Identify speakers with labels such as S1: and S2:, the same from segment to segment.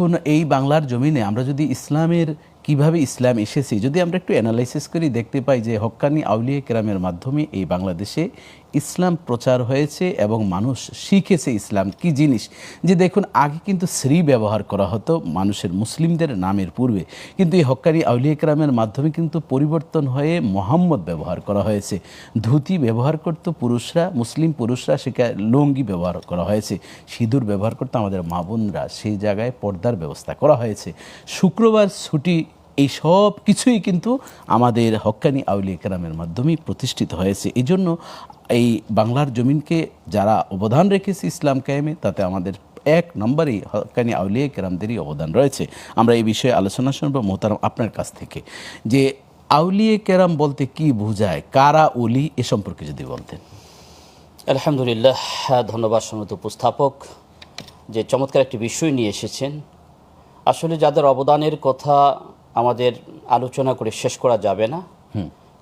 S1: দেখুন এই বাংলার জমিনে আমরা যদি ইসলামের কীভাবে ইসলাম এসেছে, যদি আমরা একটু অ্যানালাইসিস করি, দেখতে পাই যে হক্কানি আউলিয়া কেরামের মাধ্যমে এই বাংলাদেশে ইসলাম প্রচার হয়েছে এবং মানুষ শিখেছে ইসলাম কি জিনিস? যে দেখুন, আগে কিন্তু শ্রী ব্যবহার করা হতো মানুষের মুসলিমদের নামের পূর্বে। কিন্তু এই হক্কানি আউলিয়া মাধ্যমে কিন্তু পরিবর্তন হয়ে মোহাম্মদ ব্যবহার করা হয়েছে। ধুতি ব্যবহার করত পুরুষরা, মুসলিম পুরুষরা, সেখানে লুঙ্গি ব্যবহার করা হয়েছে। সিঁদুর ব্যবহার করতো আমাদের মা বোনরা। সেই জায়গায় পর্দার ব্যবস্থা করা হয়েছে। শুক্রবার ছুটি এই সব কিছুই কিন্তু আমাদের হক্কানি আউলিয়া কেরামের মাধ্যমেই প্রতিষ্ঠিত হয়েছে। এই জন্য এই বাংলার জমিনকে যারা অবদান রেখেছে ইসলাম কায়েমে তাতে আমাদের এক নম্বরেই হক্কানি আউলিয়া কেরামদেরই অবদান রয়েছে। আমরা এই বিষয়ে আলোচনা শুনব মোহতারাম আপনার কাছ থেকে। যে আউলিয়া কেরাম বলতে কি বোঝায় কারা উলি এ সম্পর্কে যদি বলতেন।
S2: আলহামদুলিল্লাহ হ্যাঁ, ধন্যবাদ সমিত উপস্থাপক। যে চমৎকার একটি বিষয় নিয়ে এসেছেন। আসলে যাদের অবদানের কথা আমাদের আলোচনা করে শেষ করা যাবে না।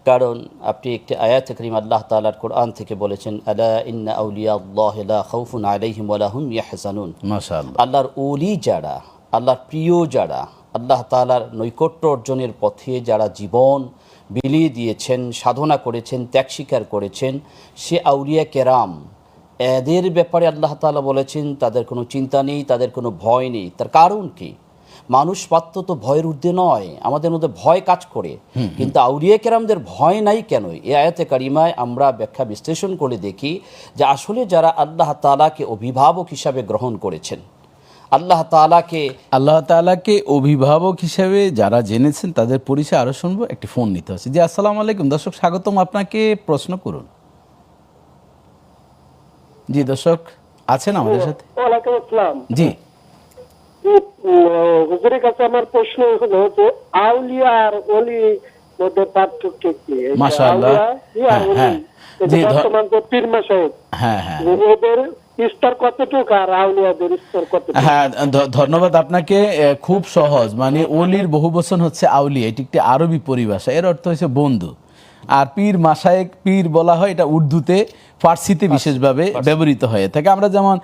S2: কারণ আপনি একটি আয়াত করিম আল্লাহ তাআলার কোরআন থেকে বলেছেন আলা ইন্না আউলিয়া খাউফুন আলাইহিম আল্লাহর ওলি যারা আল্লাহর প্রিয় যারা আল্লাহ তাআলার নৈকট্য অর্জনের পথে যারা জীবন বিলিয়ে দিয়েছেন সাধনা করেছেন ত্যাগ স্বীকার করেছেন সে আউলিয়া কেরাম এদের ব্যাপারে আল্লাহ তাআলা বলেছেন তাদের কোনো চিন্তা নেই তাদের কোনো ভয় নেই। তার কারণ কি? মানুষ পাত্র তো ভয়ের ঊর্ধ্বে নয় আমাদের মধ্যে ভয় কাজ করে। কিন্তু আউলিয়া কেরামদের ভয় নাই কেন এ আয়াতে কারিমায় আমরা ব্যাখ্যা বিশ্লেষণ করে দেখি যে আসলে যারা আল্লাহ তাআলাকে অভিভাবক হিসাবে গ্রহণ করেছেন আল্লাহ তাআলাকে
S1: আল্লাহ তাআলাকে অভিভাবক হিসেবে যারা জেনেছেন তাদের পরিচয় আরও শুনব একটি ফোন নিতে হচ্ছে। জি আসসালামু আলাইকুম। দর্শক স্বাগতম আপনাকে প্রশ্ন করুন। জি দর্শক আছেন আমাদের সাথে? জি।
S3: হুজুরের কাছে আমার প্রশ্ন হলো যে আউলিয়া আর অলি মধ্যে পার্থক্য কি?
S1: মাশাআল্লাহ।
S3: আউলিয়া
S1: হ্যাঁ? হ্যাঁ।
S3: যে
S1: জি,
S3: বর্তমান যে পীর মাসায়েব
S1: হ্যাঁ হ্যাঁ।
S3: এদের
S1: হ্যাঁ ধন্যবাদ আপনাকে। খুব সহজ। মানে অলির বহু বচন হচ্ছে আউলি এটি একটি আরবি পরিভাষা। এর অর্থ হচ্ছে বন্ধু। আর পীর মাসায়েক পীর বলা হয় এটা উর্দুতে ফার্সিতে বিশেষভাবে ব্যবহৃত হয়ে। থাকে আমরা যেমন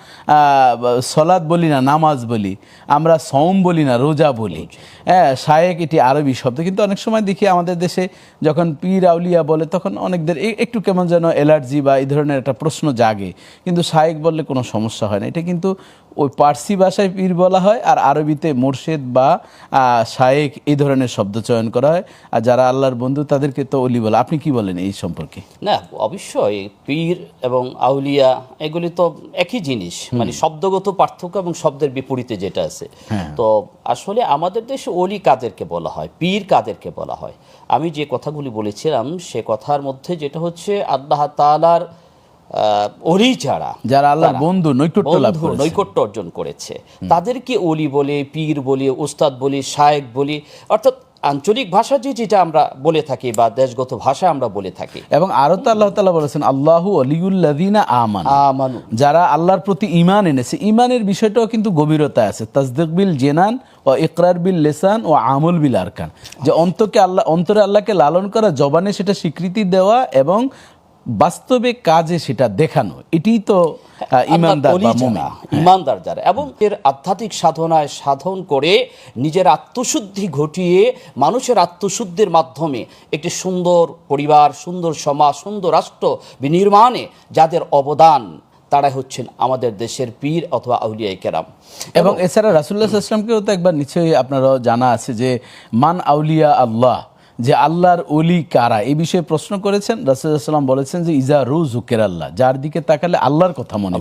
S1: সলাদ বলি না নামাজ বলি আমরা সৌম বলি না রোজা বলি। হ্যাঁ শায়েক এটি আরবি শব্দ কিন্তু অনেক সময় দেখি আমাদের দেশে যখন পীর আউলিয়া বলে তখন অনেকদের একটু কেমন যেন অ্যালার্জি বা এই ধরনের একটা প্রশ্ন জাগে। কিন্তু শায়েক বললে কোনো সমস্যা হয় না। এটা কিন্তু ওই পার্সি ভাষায় পীর বলা হয় আর আরবিতে মোর্শেদ বা শায়েক এই ধরনের শব্দ চয়ন করা হয়। আর যারা আল্লাহর বন্ধু তাদেরকে তো অলি বলা। আপনি কি বলেন এই সম্পর্কে?
S2: না অবশ্যই পীর এবং আউলিয়া এগুলি তো একই জিনিস। মানে শব্দগত পার্থক্য এবং শব্দের বিপরীতে যেটা আছে। তো আসলে আমাদের দেশে অলি কাদেরকে বলা হয় পীর কাদেরকে বলা হয়। আমি যে কথাগুলি বলেছিলাম সে কথার মধ্যে যেটা হচ্ছে আল্লাহ তাআলার আহ, অলি যারা
S1: যারা আল্লাহর বন্ধু নৈকট্য লাভ করেছে।
S2: নৈকট্য অর্জন করেছে। তাদেরকে অলি বলে পীর বলে উস্তাদ বলি শায়েক বলি অর্থাৎ আঞ্চলিক ভাষা যে যেটা আমরা বলে থাকি বা দেশগত ভাষা আমরা বলে থাকি।
S1: এবং আরও তো আল্লাহ তালা বলেছেন আল্লাহু অলিউল্লাদিনা আমান।
S2: আমানু।
S1: যারা আল্লাহর প্রতি ইমান এনেছে ইমানের বিষয়টাও কিন্তু গভীরতা আছে। তাসদিক বিল জেনান ও ইকরার বিল লেসান ও আমল বিল আরকান। যে অন্তকে আল্লাহ অন্তরে আল্লাহকে লালন করা জবানে সেটা স্বীকৃতি দেওয়া এবং বাস্তবে কাজে সেটা দেখানো এটিই তো ইমানদার বা মুমিন।
S2: ইমানদার যারা। এবং এর আধ্যাত্মিক সাধনায় সাধন করে নিজের আত্মশুদ্ধি ঘটিয়ে মানুষের আত্মশুদ্ধির মাধ্যমে একটি সুন্দর পরিবার সুন্দর সমাজ সুন্দর রাষ্ট্র বিনির্মাণে যাদের অবদান তারা হচ্ছেন আমাদের দেশের পীর অথবা আউলিয়া কেরাম।
S1: এবং এছাড়া রাসুল্লাহ আসলামকেও তো একবার নিশ্চয়ই আপনারাও জানা আছে যে মান আউলিয়া আল্লাহ যে আল্লাহর অলি কারা? এই বিষয়ে প্রশ্ন করেছেন রাসুল্লাহাম বলেছেন যে ইজা রু জুকের আল্লাহ যার দিকে তাকালে আল্লাহর কথা মনে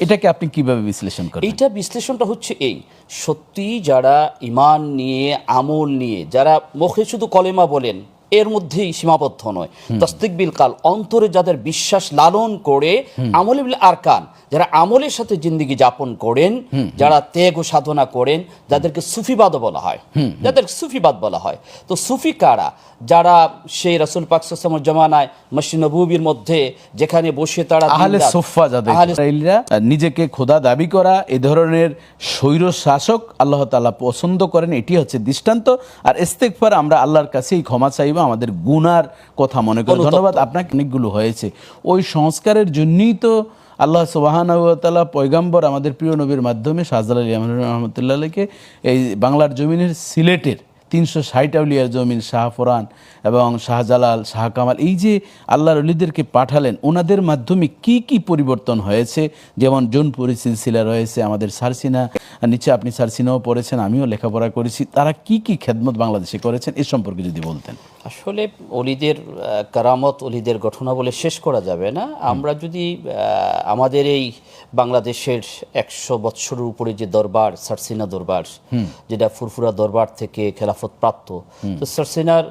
S1: এটাকে আপনি কীভাবে বিশ্লেষণ করেন
S2: এইটা বিশ্লেষণটা হচ্ছে এই সত্যি যারা ইমান নিয়ে আমল নিয়ে যারা মুখে শুধু কলেমা বলেন এর মধ্যেই সীমাবদ্ধ নয়। তস্তিক বিল কাল অন্তরে যাদের বিশ্বাস লালন করে আমলে বিল আরকান যারা আমলের সাথে জিন্দগি যাপন করেন যারা ত্যাগ ও সাধনা করেন যাদেরকে সুফিবাদ বলা হয়। যাদের সুফিবাদ বলা হয়। তো সুফি কারা? যারা সেই রাসুল পাকসামের জমানায় মসজিদ নবুবির মধ্যে যেখানে বসে তারা
S1: আহলে সোফা যাদের নিজেকে খোদা দাবি করা এ ধরনের স্বৈর শাসক আল্লাহ তাআলা পছন্দ করেন এটি হচ্ছে দৃষ্টান্ত। আর ইস্তেগফার আমরা আল্লাহর কাছেই ক্ষমা চাইব আমাদের গুনার কথা মনে করি। ধন্যবাদ আপনাকে অনেকগুলো হয়েছে। ওই সংস্কারের জন্যই তো আল্লাহ সুবাহানাউতালা পয়গাম্বর আমাদের প্রিয় নবীর মাধ্যমে শাহজাল আলী রহমতুল্লাহ এই বাংলার জমিনের সিলেটের তিনশো ষাট আউলিয়ার জমিন শাহ ফোরান এবং শাহজালাল, শাহ কামাল এই যে আল্লাহর অলিদেরকে পাঠালেন, ওনাদের মাধ্যমে কি কি পরিবর্তন হয়েছে? যেমন জোনপুরি সিলসিলা রয়েছে, আমাদের সারসিনা নিচে আপনি সারসিনাও পড়েছেন আমিও লেখাপড়া করেছি। তারা কি কি খেদমত বাংলাদেশে করেছেন এ সম্পর্কে যদি বলতেন।
S2: আসলে অলিদের কারামত অলিদের ঘটনা বলে শেষ করা যাবে না। আমরা যদি আমাদের এই বাংলাদেশের একশো বৎসরের উপরে যে দরবার সারসিনা দরবার যেটা ফুরফুরা দরবার থেকে খেলাফত প্রাপ্ত তো সারসিনার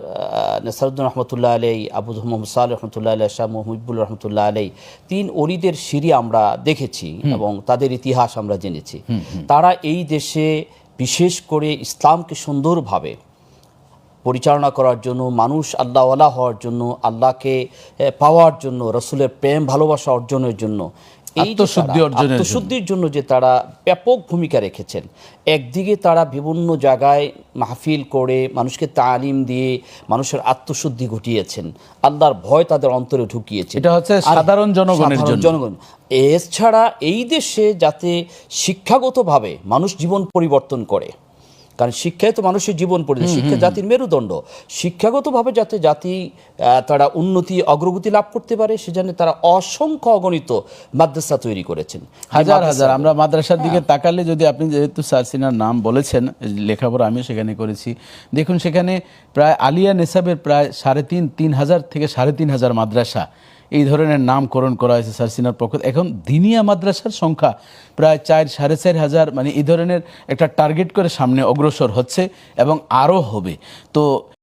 S2: নেসারুদ্দিন রহমতুল্লাহ আলাই আবু মোহাম্মদ সাল রহমতুল্লাহ আলাই শাহ মুহিবুল রহমতুল্লাহ আলাই তিন অলিদের সিঁড়ি আমরা দেখেছি এবং তাদের ইতিহাস আমরা জেনেছি। তারা এই দেশে বিশেষ করে ইসলামকে সুন্দরভাবে পরিচালনা করার জন্য, মানুষ আল্লাহওয়ালা হওয়ার জন্য, আল্লাহকে পাওয়ার জন্য, রসুলের প্রেম, ভালোবাসা অর্জনের জন্য
S1: আত্মশুদ্ধি অর্জনের জন্য।
S2: আত্মশুদ্ধির জন্য যে তারা ব্যাপক ভূমিকা রেখেছেন একদিকে তারা বিভিন্ন জায়গায় মাহফিল করে মানুষকে তালিম দিয়ে মানুষের আত্মশুদ্ধি ঘটিয়েছেন আল্লাহর ভয় তাদের অন্তরে ঢুকিয়েছে
S1: এটা হচ্ছে সাধারণ জনগণের
S2: জনগণ। এছাড়া এই দেশে যাতে শিক্ষাগতভাবে মানুষ জীবন পরিবর্তন করে কারণ শিক্ষায় তো মানুষের জীবন পরিবর্তন শিক্ষা জাতির মেরুদণ্ড। শিক্ষাগতভাবে যাতে জাতি তারা উন্নতি অগ্রগতি লাভ করতে পারে সেজন্য তারা অসংখ্য অগণিত মাদ্রাসা তৈরি করেছেন।
S1: হাজার হাজার আমরা মাদ্রাসার দিকে তাকালে যদি আপনি যেহেতু সারসিনার নাম বলেছেন লেখাপড়া আমিও সেখানে করেছি দেখুন সেখানে প্রায় আলিয়া নেসাবের প্রায় সাড়ে তিন তিন হাজার থেকে সাড়ে তিন হাজার মাদ্রাসা এই ধরনের নামকরণ করা হয়েছে সারসিনার পক্ষ এখন দিনিয়া মাদ্রাসার সংখ্যা প্রায় চার, সাড়ে চার হাজার মানে এই ধরনের একটা টার্গেট করে সামনে অগ্রসর হচ্ছে এবং আরও হবে। তো